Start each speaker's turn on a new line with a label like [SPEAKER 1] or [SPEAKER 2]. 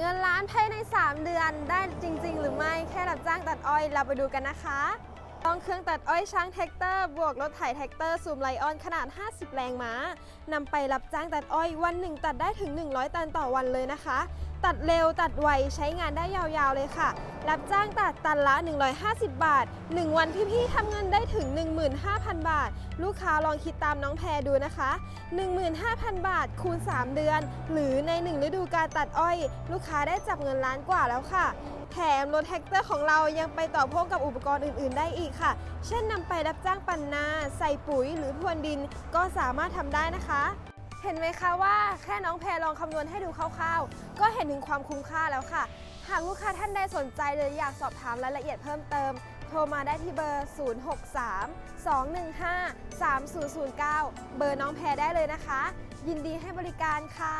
[SPEAKER 1] เงินล้านภายใน 3 เดือนได้จริง ๆ หรือไม่แค่รับจ้างตัดอ้อยเราไปดูกันนะคะต้องเครื่องตัดอ้อยช้างแท็กเตอร์ บวกรถไถแท็กเตอร์ซูมไลออนขนาด 50 แรงม้านำไปรับจ้างตัดอ้อยวันหนึ่งตัดได้ถึง 100 ตันต่อวันเลยนะคะ ตัดเร็วตัดไวใช้งานได้ยาวๆเลยค่ะ รับจ้างตัดตันละ 150 บาท 1 วันพี่ๆทำเงินได้ถึง 15,000 บาท ลูกค้าลองคิดตามน้องแพรดูนะคะ 15,000 บาทคูณ 3 เดือน หรือใน 1 ฤดูการตัดอ้อย ลูกค้าได้จับเงินล้านกว่าแล้วค่ะแถมรถแท็กเตอร์ของเรายังไปต่อพ่วงกับอุปกรณ์อื่น ๆ ได้อีกค่ะ เช่นนำไปรับจ้างปั่นนา ใส่ปุ๋ยหรือพรวนดินก็สามารถทำได้นะคะ เห็นไหมคะว่าแค่น้องแพรลองคำนวณให้ดูคร่าวๆ ก็เห็นถึงความคุ้มค่าแล้วค่ะ หากลูกค้าท่านใดสนใจหรืออยากสอบถามรายละเอียดเพิ่มเติม โทรมาได้ที่เบอร์ 063 215 3009 เบอร์น้องแพรได้เลยนะคะ ยินดีให้บริการค่ะ